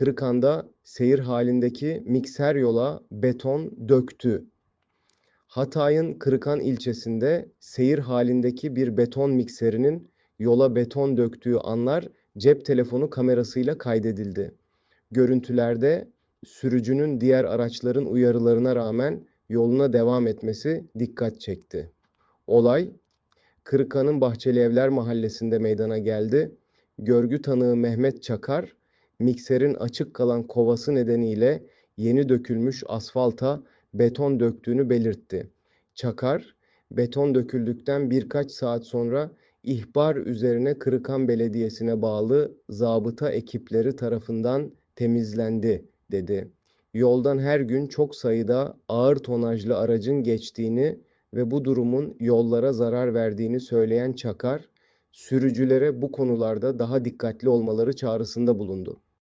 Kırıkan'da seyir halindeki mikser yola beton döktü. Hatay'ın Kırıkan ilçesinde seyir halindeki bir beton mikserinin yola beton döktüğü anlar cep telefonu kamerasıyla kaydedildi. Görüntülerde sürücünün diğer araçların uyarılarına rağmen yoluna devam etmesi dikkat çekti. Olay Kırıkan'ın Bahçeli Evler mahallesinde meydana geldi. Görgü tanığı Mehmet Çakar, mikserin açık kalan kovası nedeniyle yeni dökülmüş asfalta beton döktüğünü belirtti. Çakar, beton döküldükten birkaç saat sonra ihbar üzerine Kırıkan Belediyesi'ne bağlı zabıta ekipleri tarafından temizlendi dedi. Yoldan her gün çok sayıda ağır tonajlı aracın geçtiğini ve bu durumun yollara zarar verdiğini söyleyen Çakar, sürücülere bu konularda daha dikkatli olmaları çağrısında bulundu.